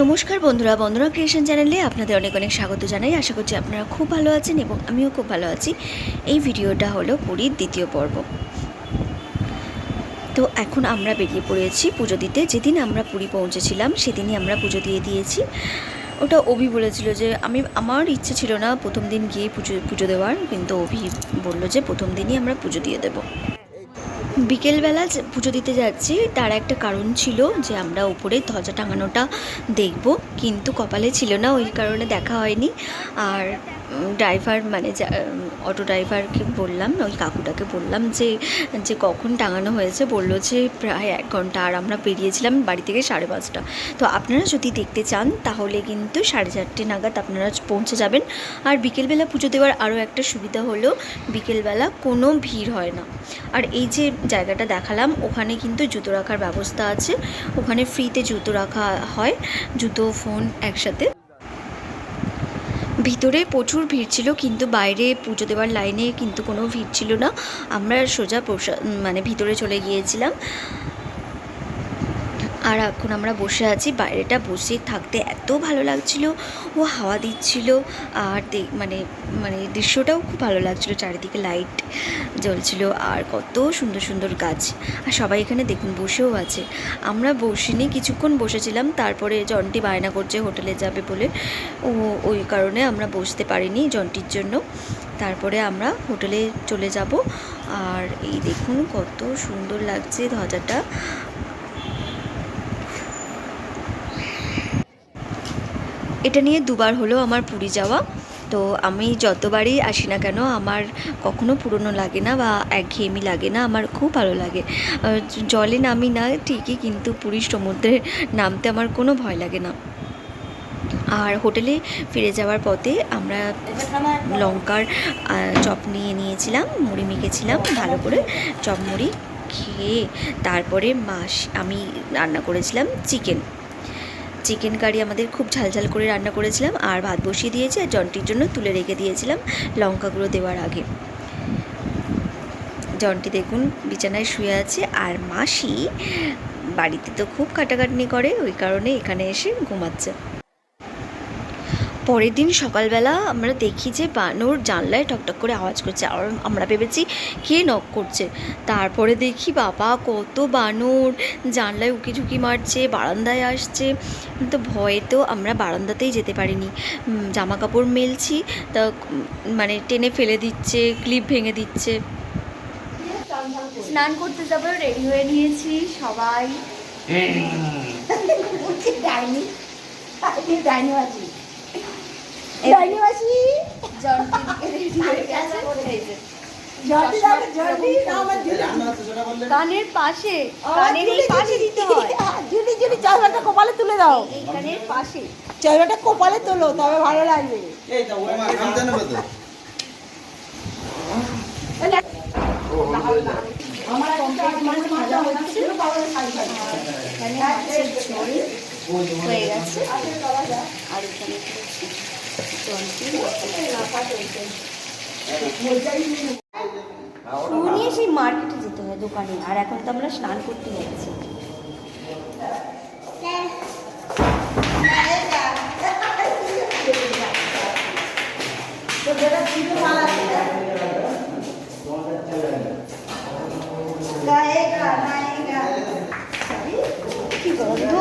নমস্কার বন্ধুরা বন্ধুরা ক্রিয়েশন চ্যানেলে আপনাদের অনেক অনেক স্বাগত জানাই। আশা করছি আপনারা খুব ভালো আছেন এবং আমিও খুব ভালো আছি। এই ভিডিওটা হলো পুরীর দ্বিতীয় পর্ব। তো এখন আমরা বেরিয়ে পড়েছি পুজো দিতে। যেদিন আমরা পুরী পৌঁছেছিলাম, সেদিনই আমরা পুজো দিয়ে দিয়েছি। ওটা অভি বলেছিল যে, আমি, আমার ইচ্ছে ছিল না প্রথম দিন গিয়ে পুজো পুজো দেওয়ার, কিন্তু অভি বলল যে প্রথম দিনই আমরা পুজো দিয়ে দেবো। বিকেলবেলা পুজো দিতে যাচ্ছি, তার একটা কারণ ছিল যে আমরা উপরে ধ্বজা টাঙানোটা দেখব, কিন্তু কপালে ছিল না, ওই কারণে দেখা হয়নি। আর ড্রাইভার মানে অটো ড্রাইভারকে বললাম, ওই কাকুটাকে বললাম যে যে কখন টাঙানো হয়েছে, বলল যে প্রায় এক ঘণ্টা, আর আমরা বেরিয়েছিলাম বাড়ি থেকে সাড়ে পাঁচটা। তো আপনারা যদি দেখতে চান, তাহলে কিন্তু সাড়ে চারটে নাগাদ আপনারা পৌঁছে যাবেন। আর বিকেলবেলা পুজো দেওয়ার আরও একটা সুবিধা হলো, বিকেলবেলা কোনো ভিড় হয় না। আর এই যে জায়গাটা দেখালাম, ওখানে কিন্তু জুতো রাখার ব্যবস্থা আছে। ওখানে ফ্রিতে জুতো রাখা হয়, জুতো, ফোন একসাথে। ভিতরে প্রচুর ভিড় ছিল, কিন্তু বাইরে পুজো দেওয়ার লাইনে কিন্তু কোনো ভিড় ছিল না। আমরা সোজা প্রসাদ মানে ভিতরে চলে গিয়েছিলাম। আর এখন আমরা বসে আছি, বাইরেটা বসে থাকতে এত ভালো লাগছিল, ও হাওয়া দিচ্ছিল, আর মানে মানে দৃশ্যটাও খুব ভালো লাগছিল, চারিদিকে লাইট জ্বলছিল, আর কত সুন্দর সুন্দর গাছ। আর সবাই এখানে দেখুন বসেও আছে। আমরা বসিনি, কিছুক্ষণ বসেছিলাম, তারপরে জন্টি বায়না করছে হোটেলে যাবে বলে। ও, ওই কারণে আমরা বসতে পারিনি জন্টির জন্য। তারপরে আমরা হোটেলে চলে যাব। আর এই দেখুন কত সুন্দর লাগছে ধ্বজাটা। এটা নিয়ে দুবার হলো আমার পুরী যাওয়া। তো আমি যতবারই আসি না কেন, আমার কখনো পুরনো লাগে না বা একঘেয়েমি লাগে না, আমার খুব ভালো লাগে। জলে নামি না ঠিকই, কিন্তু পুরীর সমুদ্রে নামতে আমার কোনো ভয় লাগে না। আর হোটেলে ফিরে যাওয়ার পথে আমরা লঙ্কার চপ নিয়ে নিয়েছিলাম, মুড়ি মেখেছিলাম, ভালো করে চপ, মুড়ি খেয়ে তারপরে মাস, আমি রান্না করেছিলাম চিকেন। চিকেন কারি আমাদের খুব ঝালঝাল করে রান্না করেছিলাম, আর ভাত বসিয়ে দিয়েছি, আর জনটির জন্য তুলে রেখে দিয়েছিলাম লঙ্কাগুলো দেওয়ার আগে। জনটি দেখুন বিছানায় শুয়ে আছে, আর মাসি বাড়িতে তো খুব কাটাকাটনি করে, ওই কারণে এখানে এসে ঘুমাচ্ছে। পরের দিন সকালবেলা আমরা দেখি যে বানর জানলায় টকটক করে আওয়াজ করছে আর আমরা ভেবেছি কে নক করছে। তারপরে দেখি বাবা কত বানর জানলায় উকি ঝুঁকি মারছে বারান্দায় আসছে। তো ভয়ে তো আমরা বারান্দাতেই যেতে পারিনি। জামা কাপড় মেলছি তা মানে টেনে ফেলে দিচ্ছে ক্লিপ ভেঙে দিচ্ছে। স্নান করতে যাব রেডি হয়ে নিয়েছি সবাই। ডাইনি ডাইনি মাসি কানের পাশে কানের এই পাশে দিতে হয়। জুলি জুলি চশমাটা কপালে তুলে দাও। কানের পাশে। চশমাটা কপালে তোলো তবে ভালো লাগবে। আমার কমপ্লিট মানে ভাজা হচ্ছে এখানে মাছের ঝোল হয়ে গেছে আর এখানে ফুল নিয়ে সেই মার্কেটে যেতে হয় দোকানে, আর এখন তো আমরা স্নান করতে যাচ্ছি। কি গন্ধ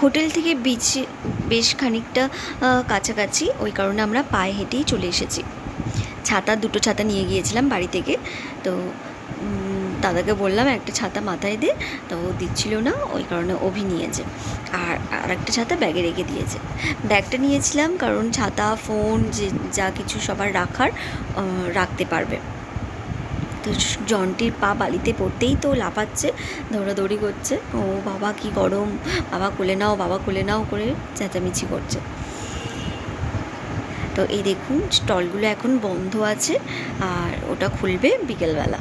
হোটেল থেকে বিচ বেশ খানিকটা কাছাকাছি, ওই কারণে আমরা পায়ে হেঁটেই চলে এসেছি। ছাতা, দুটো ছাতা নিয়ে গিয়েছিলাম বাড়ি থেকে। তো দাদাকে বললাম, একটা ছাতা মাথায় দে। তো ও দিচ্ছিল না, ওই কারণে অভি নিয়েছে। আর আর একটা ছাতা ব্যাগে রেখে দিয়েছে। ব্যাগটা নিয়েছিলাম কারণ ছাতা, ফোন, যে যা কিছু সবার রাখার রাখতে পারবে। তো জন্টির পা বালিতে পড়তেই তো লাফাচ্ছে, দৌড়াদৌড়ি করছে। ও বাবা কি গরম, বাবা কোলে নাও, বাবা কোলে নাও করে চেঁচামেচি করছে। তো এই দেখুন, স্টলগুলো এখন বন্ধ আছে, আর ওটা খুলবে বিকেলবেলা।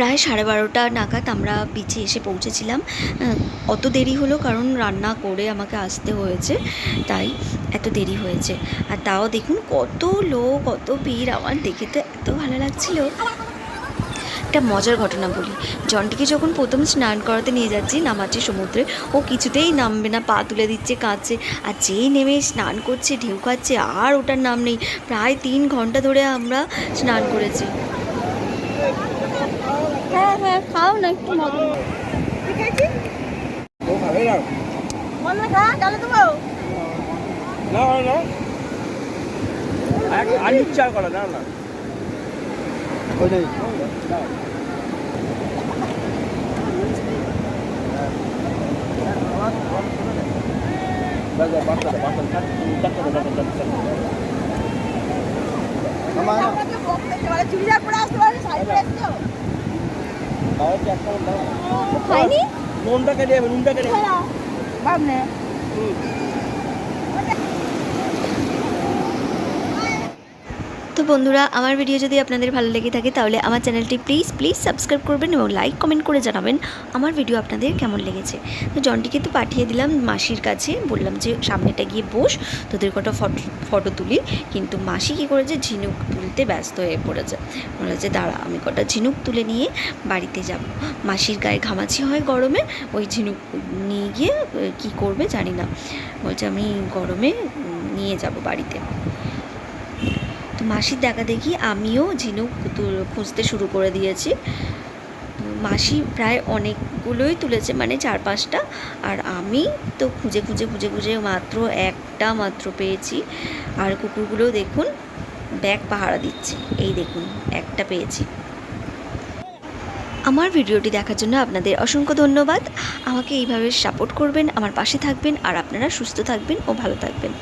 প্রায় সাড়ে বারোটা নাগাদ আমরা বিচে এসে পৌঁছেছিলাম। অত দেরি হলো কারণ রান্না করে আমাকে আসতে হয়েছে, তাই এত দেরি হয়েছে। আর তাও দেখুন কত লোক, কত ভিড়, আমার দেখে তো এত ভালো লাগছিল। একটা মজার ঘটনা বলি। জনটিকে যখন প্রথম স্নান করাতে নিয়ে যাচ্ছি, নামাচ্ছি সমুদ্রে, ও কিছুতেই নামবে না, পা তুলে দিচ্ছে, কাঁদছে। আর যেই নেমে স্নান করছে, ঢেউ খাচ্ছে, আর ওটার নাম নেই। প্রায় তিন ঘণ্টা ধরে আমরা স্নান করেছি। হ্যাঁ খাও না একটু মজা ঠিক আছে মনে খা ডালে দেবো না না। আলু চা করা না না চুড়িদার পরে আসতে পারে শাড়ি পরে আসতে খাইনি? নুনটা কেটে নুনটা কেটে ভাবনে তো বন্ধুরা, আমার ভিডিও যদি আপনাদের ভালো লেগে থাকে, তাহলে আমার চ্যানেলটি প্লিজ প্লিজ সাবস্ক্রাইব করবেন এবং লাইক কমেন্ট করে জানাবেন আমার ভিডিও আপনাদের কেমন লেগেছে। তো জনটিকে তো পাঠিয়ে দিলাম মাসির কাছে, বললাম যে সামনেটা গিয়ে বস, তোদের কটা ফটো ফটো তুলি। কিন্তু মাসি কী করেছে? ঝিনুক তুলতে ব্যস্ত হয়ে পড়েছে। বলেছে দাঁড়া, আমি কটা ঝিনুক তুলে নিয়ে বাড়িতে যাব। মাসির গায়ে ঘামাচি হয় গরমে, ওই ঝিনুক নিয়ে গিয়ে কী করবে জানি না। বলছে, আমি গরমে নিয়ে যাব বাড়িতে। তো মাসির দেখা দেখি আমিও ঝিনুক খুঁজতে শুরু করে দিয়েছি। মাসি প্রায় অনেকগুলোই তুলেছে মানে চার পাঁচটা। আর আমি তো খুঁজে খুঁজে খুঁজে খুঁজে মাত্র একটা মাত্র পেয়েছি। আর কুকুরগুলো দেখুন, ব্যাগ পাহারা দিচ্ছে। এই দেখুন, একটা পেয়েছি। আমার ভিডিওটি দেখার জন্য আপনাদের অসংখ্য ধন্যবাদ। আমাকে এইভাবে সাপোর্ট করবেন, আমার পাশে থাকবেন, আর আপনারা সুস্থ থাকবেন ও ভালো থাকবেন।